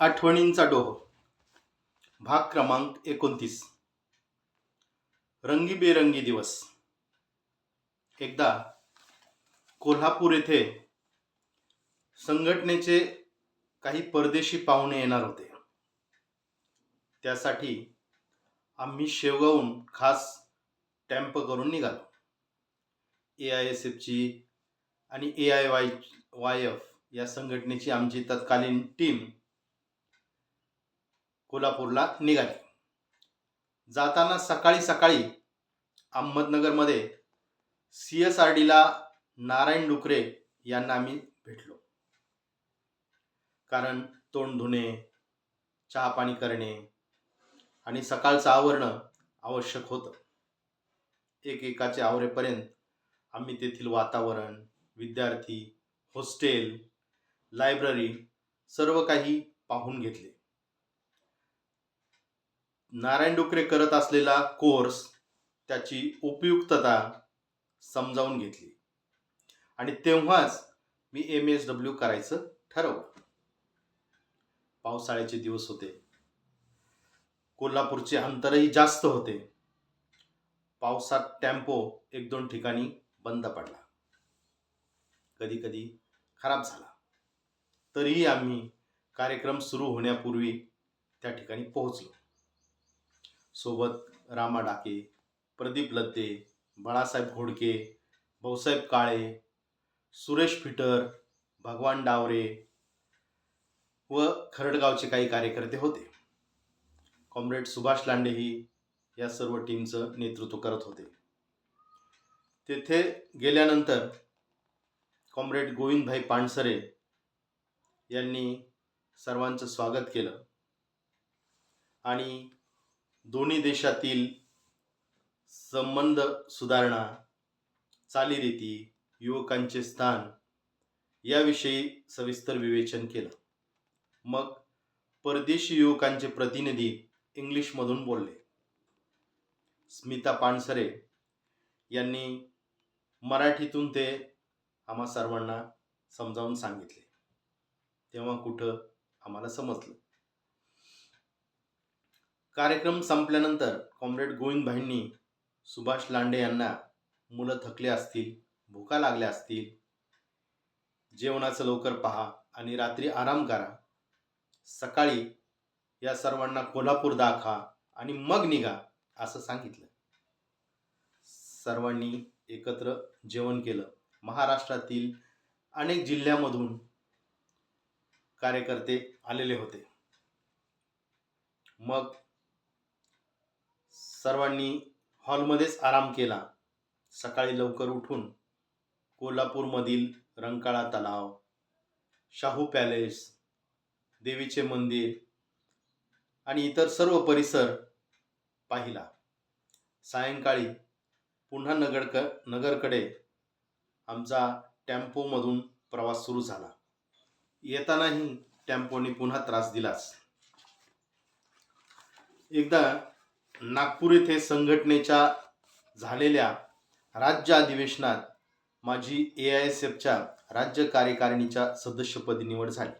आठवणींचा डोह. भाग क्रमांक एकोणतीस. रंगीबेरंगी दिवस. एकदा कोल्हापूर येथे संघटनेचे काही परदेशी पाहुणे येणार होते. त्यासाठी आम्ही शेवगावून खास टॅम्प करून निघालो. ए आय एस एफची आणि A I Y Y F या संघटनेची आमची तत्कालीन टीम कोल्हापूरला निघाले. जाताना सकाळी सकाळी अहमदनगरमध्ये सी एस आर डीला नारायण डुकरे यांना आम्ही भेटलो. कारण तोंड धुणे चहापाणी करणे आणि सकाळचं आवरणं आवश्यक होतं. एकेकाचे आवरेपर्यंत आम्ही तेथील वातावरण विद्यार्थी हॉस्टेल लायब्ररी सर्व काही पाहून घेतले. नारायण डुकरे करत असलेला कोर्स त्याची उपयुक्तता समजावून घेतली. आणि तेव्हाच मी एम एस डब्ल्यू करायचं ठरवलं. पावसाळ्याचे दिवस होते. कोल्हापूरचे अंतरही जास्त होते. पावसात टेम्पो एक दोन ठिकाणी बंद पडला. कधी कधी खराब झाला. तरीही आम्ही कार्यक्रम सुरू होण्यापूर्वी त्या ठिकाणी पोहोचलो. सोबत रामा डाके प्रदीप लत्ते बाळासाहेब घोडके भाऊसाहेब काळे सुरेश फिटर भगवान डावरे व खरडगावचे काही कार्यकर्ते होते. कॉम्रेड सुभाष लांडेही या सर्व टीमचं नेतृत्व करत होते. तेथे गेल्यानंतर कॉम्रेड गोविंदभाई पानसरे यांनी सर्वांचं स्वागत केलं. आणि दोन्ही देशातील संबंध सुधारणा चालीरीती युवकांचे स्थान याविषयी सविस्तर विवेचन केलं. मग परदेशी युवकांचे प्रतिनिधी इंग्लिशमधून बोलले. स्मिता पानसरे यांनी मराठीतून ते आम्हा सर्वांना समजावून सांगितले. तेव्हा कुठं आम्हाला समजलं. कार्यक्रम संपल्यानंतर कॉम्रेड गोविंदभाईंनी सुभाष लांडे यांना मुलं थकले असतील भुका लागल्या असतील जेवणाचं लवकर पहा आणि रात्री आराम करा. सकाळी या सर्वांना कोल्हापूर दाखवा आणि मग निघा असं सांगितलं. सर्वांनी एकत्र जेवण केलं. महाराष्ट्रातील अनेक जिल्ह्यामधून कार्यकर्ते आलेले होते. मग सर्वांनी हॉलमध्येच आराम केला. सकाळी लवकर उठून कोल्हापूरमधील रंकाळा तलाव शाहू पॅलेस देवीचे मंदिर आणि इतर सर्व परिसर पाहिला. सायंकाळी पुन्हा नगरक नगरकडे आमचा टेम्पोमधून प्रवास सुरू झाला. येतानाही टॅम्पोने पुन्हा त्रास दिलाच. एकदा नागपूर येथे संघटनेच्या झालेल्या राज्य अधिवेशनात माझी ए आय एस एफच्या राज्य कार्यकारिणीच्या सदस्यपदी निवड झाली.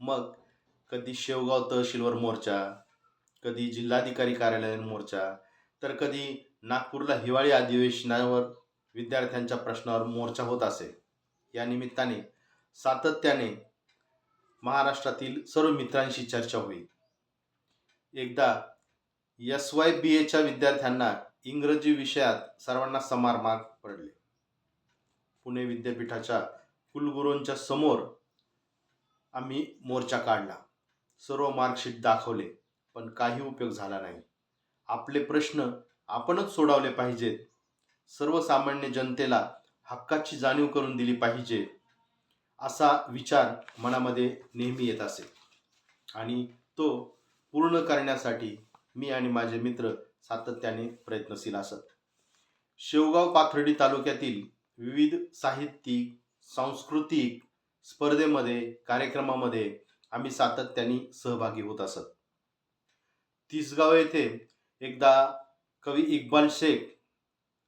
मग कधी शेवगाव तहसीलवर मोर्चा कधी जिल्हाधिकारी कार्यालयावर मोर्चा तर कधी नागपूरला हिवाळी अधिवेशनावर विद्यार्थ्यांच्या प्रश्नावर मोर्चा होत असे. या निमित्ताने सातत्याने महाराष्ट्रातील सर्व मित्रांशी चर्चा होईल. एकदा एस वाय बी एच्या विद्यार्थ्यांना इंग्रजी विषयात सर्वांना समार मार्क पडले. पुणे विद्यापीठाच्या कुलगुरूंच्या समोर आम्ही मोर्चा काढला. सर्व मार्कशीट दाखवले पण काही उपयोग झाला नाही. आपले प्रश्न आपणच सोडवले पाहिजेत. सर्वसामान्य जनतेला हक्काची जाणीव करून दिली पाहिजे असा विचार मनामध्ये नेहमी येत असे. आणि तो पूर्ण करण्यासाठी मी आणि माझे मित्र सातत्याने प्रयत्नशील असत. शेवगाव पाथर्डी तालुक्यातील विविध साहित्यिक सांस्कृतिक स्पर्धेमध्ये कार्यक्रमामध्ये आम्ही सातत्याने सहभागी होत असत. तिसगाव येथे एकदा कवी इक्बाल शेख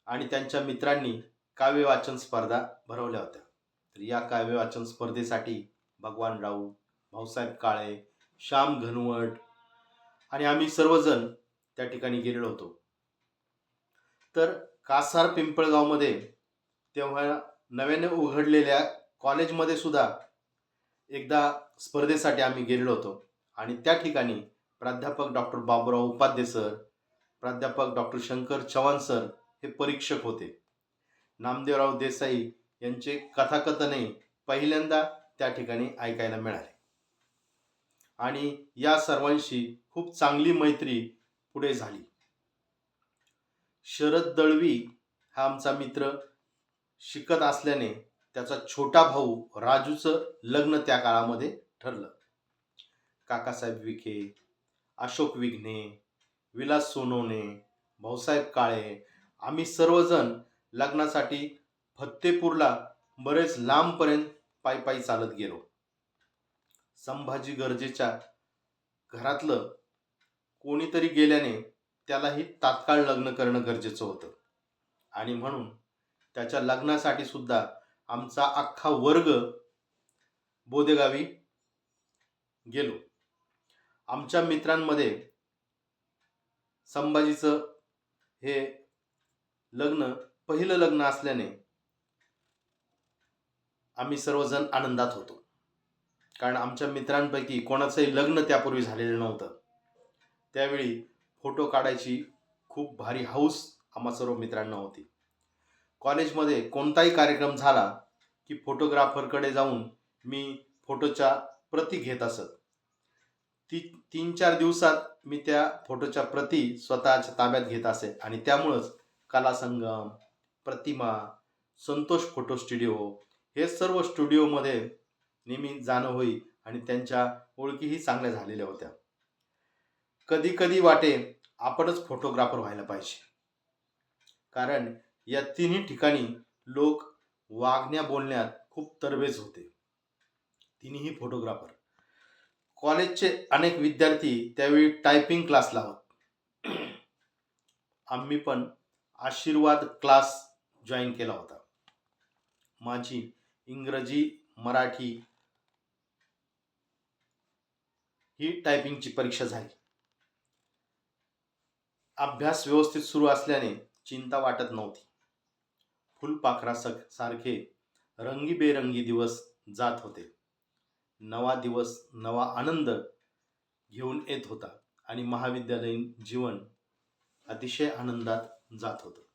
आणि त्यांच्या मित्रांनी काव्य वाचन स्पर्धा भरवल्या होत्या. तर या काव्य वाचन स्पर्धेसाठी भगवान राऊत भाऊसाहेब काळे श्याम घनवट आणि आम्ही सर्वजण त्या ठिकाणी गेलेलो होतो. तर कासार पिंपळगावमध्ये तेव्हा नव्याने उघडलेल्या कॉलेजमध्ये सुद्धा एकदा स्पर्धेसाठी आम्ही गेलेलो होतो. आणि त्या ठिकाणी प्राध्यापक डॉक्टर बाबूराव उपाध्ये सर प्राध्यापक डॉक्टर शंकर चव्हाण सर हे परीक्षक होते. नामदेवराव देसाई यांचे कथाकथने पहिल्यांदा त्या ठिकाणी ऐकायला मिळाले. आणि या सर्वांशी खूप चांगली मैत्री पुढे झाली. शरद दळवी हा आमचा मित्र शिकत असल्याने त्याचा छोटा भाऊ राजूचं लग्न त्या काळामध्ये ठरलं. काकासाहेब विखे अशोक विघ्ने विलास सोनवणे भाऊसाहेब काळे आम्ही सर्वजण लग्नासाठी फत्तेपूरला बरेच लांबपर्यंत पायी पायी चालत गेलो. संभाजी गरजेच्या घरातलं कोणीतरी गेल्याने त्यालाही तात्काळ लग्न करणं गरजेचं होतं. आणि म्हणून त्याच्या लग्नासाठी सुद्धा आमचा अख्खा वर्ग बोदेगावी गेलो. आमच्या मित्रांमध्ये संभाजीचं हे लग्न पहिलं लग्न असल्याने आम्ही सर्वजण आनंदात होतो. कारण आमच्या मित्रांपैकी कोणाचंही लग्न त्यापूर्वी झालेलं नव्हतं. त्यावेळी फोटो काढायची खूप भारी हौस आम्हा सर्व मित्रांना होती. कॉलेजमध्ये कोणताही कार्यक्रम झाला की फोटोग्राफरकडे जाऊन मी फोटोच्या प्रती घेत असत. ती तीन चार दिवसात मी त्या फोटोच्या प्रती स्वतःच्या ताब्यात घेत असे आणि त्यामुळंच कलासंगम प्रतिमा संतोष फोटो स्टुडिओ हे सर्व स्टुडिओमध्ये नेहमी जाणं होई आणि त्यांच्या ओळखीही चांगल्या झालेल्या होत्या. कधी कधी वाटे आपणच फोटोग्राफर व्हायला पाहिजे. कारण या तिन्ही ठिकाणी लोक वागण्या बोलण्यात खूप तरबेज होते. तिन्ही फोटोग्राफर कॉलेजचे अनेक विद्यार्थी त्यावेळी टायपिंग क्लास लावत. आम्ही पण आशीर्वाद क्लास जॉईन केला होता. माझी इंग्रजी मराठी ही टायपिंगची परीक्षा झाली. अभ्यास व्यवस्थित सुरू असल्याने चिंता वाटत नव्हती. फुलपाखरा सख सारखे रंगीबेरंगी दिवस जात होते. नवा दिवस नवा आनंद घेऊन येत होता आणि महाविद्यालयीन जीवन अतिशय आनंदात जात होतं.